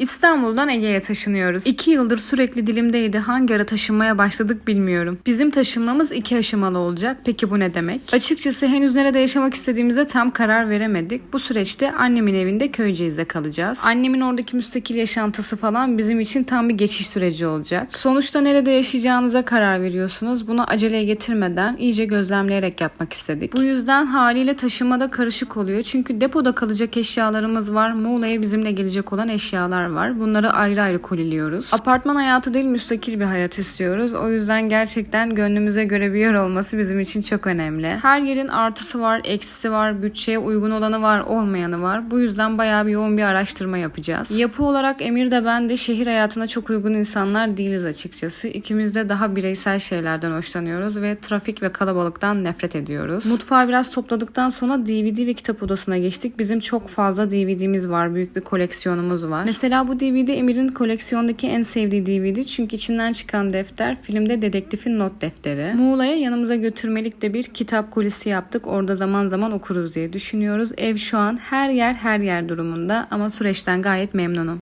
İstanbul'dan Ege'ye taşınıyoruz. İki yıldır sürekli dilimdeydi. Hangi ara taşınmaya başladık bilmiyorum. Bizim taşınmamız iki aşamalı olacak. Peki bu ne demek? Açıkçası henüz nerede yaşamak istediğimize tam karar veremedik. Bu süreçte annemin evinde Köyceğiz'de kalacağız. Annemin oradaki müstakil yaşantısı falan bizim için tam bir geçiş süreci olacak. Sonuçta nerede yaşayacağınıza karar veriyorsunuz. Bunu aceleye getirmeden iyice gözlemleyerek yapmak istedik. Bu yüzden haliyle taşınmada karışık oluyor. Çünkü depoda kalacak eşyalarımız var. Muğla'ya bizimle gelecek olan eşyalar var. Bunları ayrı ayrı koliliyoruz. Apartman hayatı değil müstakil bir hayat istiyoruz. O yüzden gerçekten gönlümüze göre bir yer olması bizim için çok önemli. Her yerin artısı var, eksisi var, bütçeye uygun olanı var, olmayanı var. Bu yüzden bayağı bir yoğun bir araştırma yapacağız. Yapı olarak Emir de ben de şehir hayatına çok uygun insanlar değiliz açıkçası. İkimiz de daha bireysel şeylerden hoşlanıyoruz ve trafik ve kalabalıktan nefret ediyoruz. Mutfağı biraz topladıktan sonra DVD ve kitap odasına geçtik. Bizim çok fazla DVD'miz var. Büyük bir koleksiyonumuz var. Mesela bu DVD Emir'in koleksiyondaki en sevdiği DVD. Çünkü içinden çıkan defter filmde dedektifin not defteri. Muğla'ya yanımıza götürmelik de bir kitap kolisi yaptık. Orada zaman zaman okuruz diye düşünüyoruz. Ev şu an her yer her yer durumunda ama süreçten gayet memnunum.